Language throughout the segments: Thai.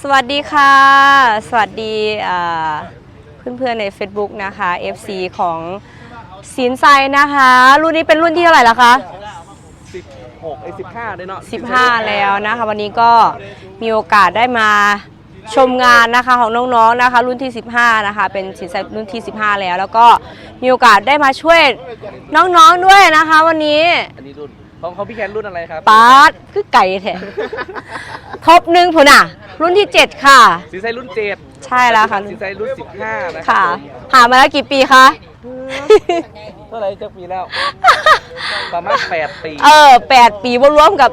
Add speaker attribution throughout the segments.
Speaker 1: สวัสดีค่ะ สวัสดีอ่าเพื่อนๆใน Facebook นะคะ FC ของสินไซนะคะ รุ่นนี้เป็นรุ่นที่เท่าไหร่แล้วคะ
Speaker 2: สิบหกไอ้สิบห้าเลยเนาะ
Speaker 1: 15 แล้วนะคะ วันนี้ก็มีโอกาสได้มาชมงานนะคะของน้องๆนะคะ รุ่นที่ 15 นะคะ เป็นสินไซรุ่นที่ 15 แล้ว แล้วก็มีโอกาสได้มาช่วยน้องๆด้วยนะคะ วันนี้
Speaker 2: อันนี้รุ่น ของเขาพี่แคนรุ่นอะไรครับ
Speaker 1: ปาร์ตคือไก่แท้ทบหนึ่งผุนอะ รุ่นที่ 7 ค่ะ
Speaker 2: สีไซรุ่นเจ็ด
Speaker 1: ใช่แล้วค่ะ
Speaker 2: สีไซรุ่นสิบห้านะ
Speaker 1: ค่ะ
Speaker 2: ผม
Speaker 1: หามาแล้วกี่ปีคะ
Speaker 2: เท่าไหร่จะปีแล้ว ประมาณแปดปี
Speaker 1: เออแปดปีรวมกับ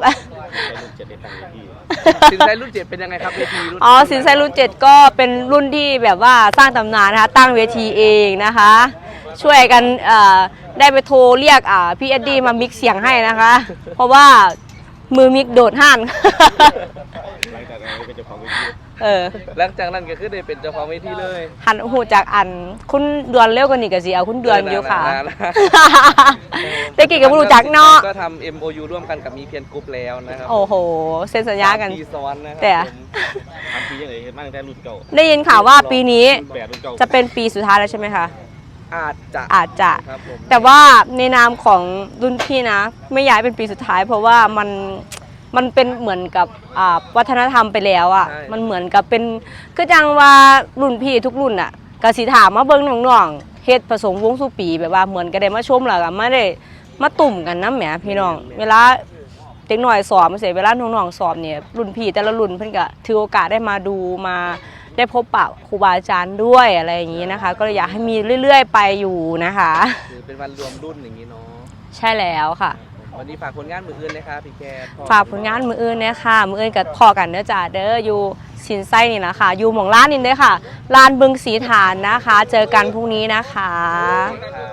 Speaker 2: สินไซรุ่นเจ็ดเป็นยังไงครับเวทีรุ่น
Speaker 1: อ๋อสินไซรุ่นเจ็ดก็เป็นรุ่นที่แบบว่าสร้างตำนานนะคะ ตั้งเวทีเองนะคะ ช่วยกันเอ่อได้ไปโทรเรียกอ่าพี่เอ็ดดี้มามิกซ์เสียงให้นะคะ เพราะว่ามือมิกโดดห้าน
Speaker 3: หลังจากนั้นเป็นเจ้าของเวที
Speaker 1: เออ
Speaker 2: หลังจากนั้นก็คือได้เป็นเจ้าของเวทีเลย
Speaker 1: หันหูจากอัน คุณเดือนเร็วกว่านี้ก็สิเอาคุณเดือนอยู่ค่ะ
Speaker 2: นานๆนะ
Speaker 1: แต่กี่กับผู้รู้จักเนาะ
Speaker 2: ก็ทำ MOU ร่วมกันกับมีเพียนกรุ๊ปแล้วนะครับ
Speaker 1: โอ้โหเซ็นสัญญากัน
Speaker 2: สมปีซ้อนนะครั
Speaker 1: แต่
Speaker 2: ผม
Speaker 3: ทำปียังไงเห็นมาตั้งแต่รุ่นเก่า
Speaker 1: ได้ยินข่าวว่าปีนี้
Speaker 3: แปดรุ่นเก่า
Speaker 1: จะเป็นปีสุดท้ายแล้วใช่ไหมคะ
Speaker 2: อาจจะ
Speaker 1: อาจจะ
Speaker 2: ครับผม
Speaker 1: แต่ว่าในนามของรุ่นพี่นะ ไม่ย้ายเป็นปีสุดท้าย เพราะว่ามันมันเป็นเหมือนกับอ่าวัฒนธรรมไปแล้วอะ่ะ มันเหมือนกับเป็นคือจังว่ารุ่นพี่ทุกรุ่นอะ่ะกสิถามมาเบิ้งน้องๆเฮ็ดผสมวงสุปีแบบว่าเหมือนกันได้มาชมแล้วก็ไม่ได้มาตุ่มกันน้ำแหมพี่น้อง เวลาเด็กหน่อยสอบมาเสียเวลาน้องๆสอบเนี่ยรุ่นพี่แต่ละรุ่นเพิ่นก็ถือโอกาสได้มาดูมา ได้พบปะครูบาอาจารย์ด้วยอะไรอย่างนี้นะคะ ก็เลยอยากให้มีเรื่อยๆ ไปอยู่นะคะ
Speaker 2: คือเป็นวันรวมรุ่นอย่างนี้เนาะ
Speaker 1: ใช่แล้วค่ะ
Speaker 2: วันนี้ฝากผลงานมืออื่นนะครับพี่แคท
Speaker 1: ฝากผลงานมืออื่นเนี่ยค่ะ มืออื่นกับพอกันเด้อจ้าเด้ออยู่สินไส้นี่นะคะ อยู่หม่องร้านนี่เด้อค่ะลานบึงสีฐานนะคะ เจอกันพรุ่งนี้นะคะ
Speaker 2: ครับ